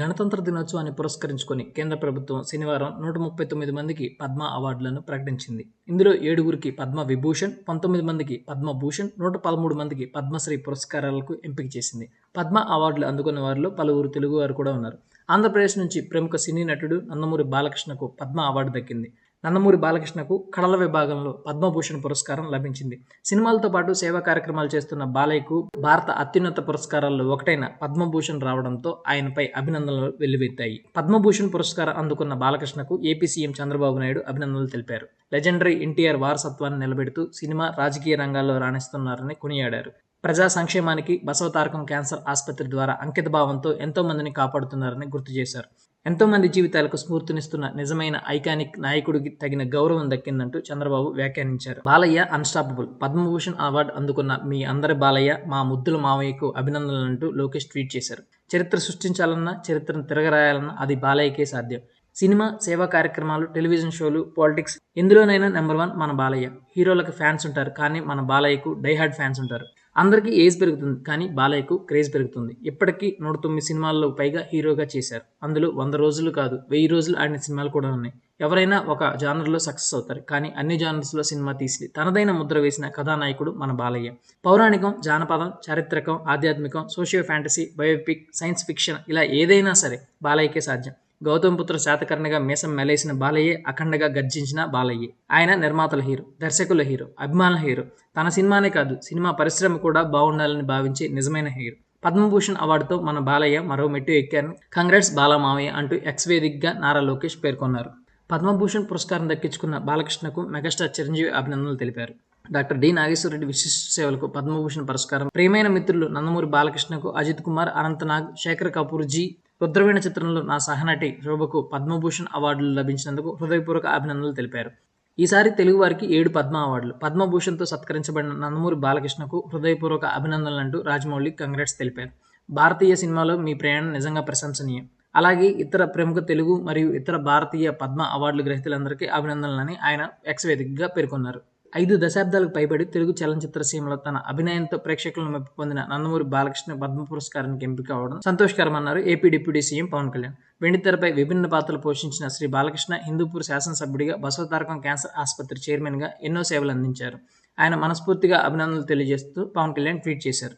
గణతంత్ర దినోత్సవాన్ని పురస్కరించుకొని కేంద్ర ప్రభుత్వం శనివారం నూట ముప్పై తొమ్మిది మందికి పద్మ అవార్డులను ప్రకటించింది. ఇందులో ఏడుగురికి పద్మ విభూషణ్ పంతొమ్మిది మందికి పద్మభూషణ్ నూట పదమూడు మందికి పద్మశ్రీ పురస్కారాలకు ఎంపిక చేసింది. పద్మ అవార్డులు అందుకున్న వారిలో పలువురు తెలుగువారు కూడా ఉన్నారు. ఆంధ్రప్రదేశ్ నుంచి ప్రముఖ సినీ నటుడు నందమూరి బాలకృష్ణకు పద్మ అవార్డు దక్కింది. నందమూరి బాలకృష్ణకు కళల విభాగంలో పద్మభూషణ్ పురస్కారం లభించింది. సినిమాలతో పాటు సేవా కార్యక్రమాలు చేస్తున్న బాలయ్యకు భారత అత్యున్నత పురస్కారాల్లో ఒకటైన పద్మభూషణ్ రావడంతో ఆయనపై అభినందనలు వెల్లువెత్తాయి. పద్మభూషణ్ పురస్కారం అందుకున్న బాలకృష్ణకు ఏపీ సీఎం చంద్రబాబు నాయుడు అభినందనలు తెలిపారు. లెజెండరీ ఎన్టీఆర్ వారసత్వాన్ని నిలబెడుతూ సినిమా రాజకీయ రంగాల్లో రాణిస్తున్నారని కొనియాడారు. ప్రజా సంక్షేమానికి బసవతారకం క్యాన్సర్ ఆసుపత్రి ద్వారా అంకిత భావంతో ఎంతో మందిని కాపాడుతున్నారని గుర్తు చేశారు. ఎంతోమంది జీవితాలకు స్ఫూర్తినిస్తున్న నిజమైన ఐకానిక్ నాయకుడికి తగిన గౌరవం దక్కిందంటూ చంద్రబాబు వ్యాఖ్యానించారు. బాలయ్య అన్స్టాపబుల్ పద్మభూషణ్ అవార్డు అందుకున్న మీ అందరి బాలయ్య మా ముద్దుల మావయ్యకు అభినందనలంటూ లోకేష్ ట్వీట్ చేశారు. చరిత్ర సృష్టించాలన్నా చరిత్రను తిరగరాయాలన్నా అది బాలయ్యకే సాధ్యం. సినిమా సేవా కార్యక్రమాలు టెలివిజన్ షోలు పాలిటిక్స్ ఎందులోనైనా నెంబర్ వన్ మన బాలయ్య. హీరోలకు ఫ్యాన్స్ ఉంటారు కానీ మన బాలయ్యకు డైహార్డ్ ఫ్యాన్స్ ఉంటారు. అందరికీ ఏజ్ పెరుగుతుంది కానీ బాలయ్యకు క్రేజ్ పెరుగుతుంది. ఇప్పటికీ నూట తొమ్మిది సినిమాల్లో పైగా హీరోగా చేశారు. అందులో వంద రోజులు కాదు వెయ్యి రోజులు ఆడిన సినిమాలు కూడా ఉన్నాయి. ఎవరైనా ఒక జానర్లో సక్సెస్ అవుతారు కానీ అన్ని జానర్స్లో సినిమా తీసి తనదైన ముద్ర వేసిన కథానాయకుడు మన బాలయ్య. పౌరాణికం జానపదం చారిత్రకం ఆధ్యాత్మికం socio fantasy biopic science fiction ఇలా ఏదైనా సరే బాలయ్యకే సాధ్యం. గౌతమపుత్ర శాతకర్ణిగా మీసం మెలేసిన బాలయ్యే అఖండగా గర్జించిన బాలయ్యే. ఆయన నిర్మాతల హీరో దర్శకుల హీరో అభిమానుల హీరో. తన సినిమానే కాదు సినిమా పరిశ్రమ కూడా బాగుండాలని భావించే నిజమైన హీరో. పద్మభూషణ్ అవార్డుతో మన బాలయ్య మరో మెట్టు ఎక్కారని కంగ్రాట్స్ బాలమావయ్య అంటూ ఎక్స్వేదిక్గా నారా లోకేష్ పేర్కొన్నారు. పద్మభూషణ్ పురస్కారం దక్కించుకున్న బాలకృష్ణకు మెగాస్టార్ చిరంజీవి అభినందనలు తెలిపారు. డాక్టర్ డి నాగేశ్వరరెడ్డి విశిష్ట సేవలకు పద్మభూషణ్ పురస్కారం. ప్రియమైన మిత్రులు నందమూరి బాలకృష్ణకు అజిత్ కుమార్ అనంతనాగ్ శేఖర్ కపూర్ జీ రుద్రవీణ చిత్రంలో నా సహనటి శోభకు పద్మభూషణ్ అవార్డులు లభించినందుకు హృదయపూర్వక అభినందనలు తెలిపారు. ఈసారి తెలుగు వారికి ఏడు పద్మ అవార్డులు. పద్మభూషణ్తో సత్కరించబడిన నందమూరి బాలకృష్ణకు హృదయపూర్వక అభినందనలంటూ రాజమౌళి కంగ్రాట్స్ తెలిపారు. భారతీయ సినిమాలో మీ ప్రయాణం నిజంగా ప్రశంసనీయం. అలాగే ఇతర ప్రముఖ తెలుగు మరియు ఇతర భారతీయ పద్మ అవార్డుల గ్రహీతలందరికీ అభినందనలని ఆయన ఎక్స్ వేదికగా పేర్కొన్నారు. ఐదు దశాబ్దాలకు పైబడి తెలుగు చలనచిత్ర సీమలో తన అభినయంతో ప్రేక్షకులను మెప్పు పొందిన నందమూరి బాలకృష్ణ పద్మ పురస్కారానికి ఎంపిక అవడం సంతోషకరమన్నారు AP deputy CM Pawan Kalyan. వెండితెరపై విభిన్న పాత్రలు పోషించిన శ్రీ బాలకృష్ణ హిందూపూర్ శాసనసభ్యుడిగా బసవతారకం క్యాన్సర్ ఆసుపత్రి చైర్మన్గా ఎన్నో సేవలు అందించారు. ఆయన మనస్ఫూర్తిగా అభినందనలు తెలియజేస్తూ పవన్ కళ్యాణ్ ట్వీట్ చేశారు.